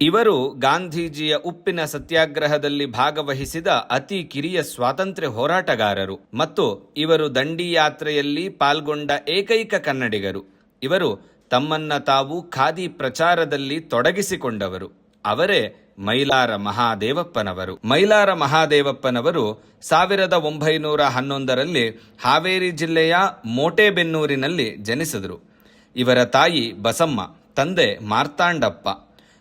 ಇವರು ಗಾಂಧೀಜಿಯ ಉಪ್ಪಿನ ಸತ್ಯಾಗ್ರಹದಲ್ಲಿ ಭಾಗವಹಿಸಿದ ಅತಿ ಕಿರಿಯ ಸ್ವಾತಂತ್ರ್ಯ ಹೋರಾಟಗಾರರು ಮತ್ತು ಇವರು ದಂಡಿ ಯಾತ್ರೆಯಲ್ಲಿ ಪಾಲ್ಗೊಂಡ ಏಕೈಕ ಕನ್ನಡಿಗರು. ಇವರು ತಮ್ಮನ್ನ ತಾವು ಖಾದಿ ಪ್ರಚಾರದಲ್ಲಿ ತೊಡಗಿಸಿಕೊಂಡವರು. ಅವರೇ ಮೈಲಾರ ಮಹಾದೇವಪ್ಪನವರು. ಮೈಲಾರ ಮಹಾದೇವಪ್ಪನವರು ಸಾವಿರದ ಒಂಬೈನೂರ ಹನ್ನೊಂದರಲ್ಲಿ ಹಾವೇರಿ ಜಿಲ್ಲೆಯ ಮೋಟೆಬೆನ್ನೂರಿನಲ್ಲಿ ಜನಿಸಿದರು. ಇವರ ತಾಯಿ ಬಸಮ್ಮ, ತಂದೆ ಮಾರ್ತಾಂಡಪ್ಪ.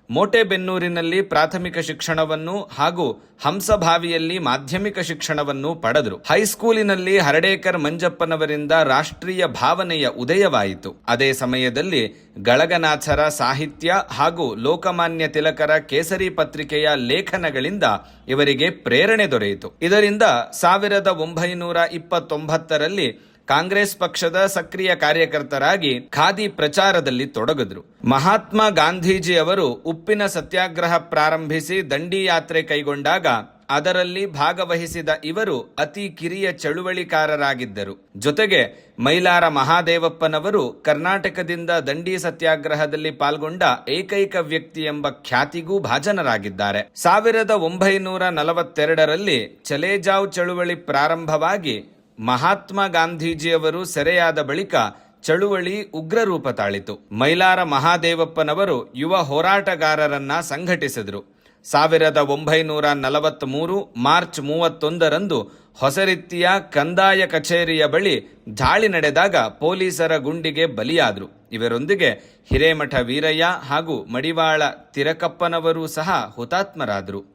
ಮೋಟೆಬೆನ್ನೂರಿನಲ್ಲಿ ಪ್ರಾಥಮಿಕ ಶಿಕ್ಷಣವನ್ನು ಹಾಗೂ ಹಂಸಭಾವಿಯಲ್ಲಿ ಮಾಧ್ಯಮಿಕ ಶಿಕ್ಷಣವನ್ನು ಪಡೆದರು. ಹೈಸ್ಕೂಲಿನಲ್ಲಿ ಹರಡೇಕರ್ ಮಂಜಪ್ಪನವರಿಂದ ರಾಷ್ಟ್ರೀಯ ಭಾವನೆಯ ಉದಯವಾಯಿತು. ಅದೇ ಸಮಯದಲ್ಲಿ ಗಳಗನಾಥರ ಸಾಹಿತ್ಯ ಹಾಗೂ ಲೋಕಮಾನ್ಯ ತಿಲಕರ ಕೇಸರಿ ಪತ್ರಿಕೆಯ ಲೇಖನಗಳಿಂದ ಇವರಿಗೆ ಪ್ರೇರಣೆ ದೊರೆಯಿತು. ಇದರಿಂದ ಸಾವಿರದ ಒಂಬೈನೂರ ಇಪ್ಪತ್ತೊಂಬತ್ತರಲ್ಲಿ ಕಾಂಗ್ರೆಸ್ ಪಕ್ಷದ ಸಕ್ರಿಯ ಕಾರ್ಯಕರ್ತರಾಗಿ ಖಾದಿ ಪ್ರಚಾರದಲ್ಲಿ ತೊಡಗಿದ್ರು. ಮಹಾತ್ಮ ಗಾಂಧೀಜಿ ಅವರು ಉಪ್ಪಿನ ಸತ್ಯಾಗ್ರಹ ಪ್ರಾರಂಭಿಸಿ ದಂಡಿ ಯಾತ್ರೆ ಕೈಗೊಂಡಾಗ ಅದರಲ್ಲಿ ಭಾಗವಹಿಸಿದ ಇವರು ಅತಿ ಕಿರಿಯ ಚಳುವಳಿಕಾರರಾಗಿದ್ದರು. ಜೊತೆಗೆ ಮೈಲಾರ ಮಹಾದೇವಪ್ಪನವರು ಕರ್ನಾಟಕದಿಂದ ದಂಡಿ ಸತ್ಯಾಗ್ರಹದಲ್ಲಿ ಪಾಲ್ಗೊಂಡ ಏಕೈಕ ವ್ಯಕ್ತಿ ಎಂಬ ಖ್ಯಾತಿಗೂ ಭಾಜನರಾಗಿದ್ದಾರೆ. ಸಾವಿರದ ಒಂಬೈನೂರ ನಲವತ್ತೆರಡರಲ್ಲಿ ಚಲೇಜಾವ್ ಚಳುವಳಿ ಪ್ರಾರಂಭವಾಗಿ ಮಹಾತ್ಮ ಗಾಂಧೀಜಿಯವರು ಸೆರೆಯಾದ ಬಳಿಕ ಚಳುವಳಿ ಉಗ್ರ ರೂಪ ತಾಳಿತು. ಮೈಲಾರ ಮಹಾದೇವಪ್ಪನವರು ಯುವ ಹೋರಾಟಗಾರರನ್ನ ಸಂಘಟಿಸಿದರು. ಸಾವಿರದ ಒಂಬೈನೂರ ನಲವತ್ತ್ಮೂರು ಮಾರ್ಚ್ ಮೂವತ್ತೊಂದರಂದು ಹೊಸರಿತ್ತಿಯ ಕಂದಾಯ ಕಚೇರಿಯ ಬಳಿ ದಾಳಿ ನಡೆದಾಗ ಪೊಲೀಸರ ಗುಂಡಿಗೆ ಬಲಿಯಾದರು. ಇವರೊಂದಿಗೆ ಹಿರೇಮಠ ವೀರಯ್ಯ ಹಾಗೂ ಮಡಿವಾಳ ತಿರಕಪ್ಪನವರೂ ಸಹ ಹುತಾತ್ಮರಾದರು.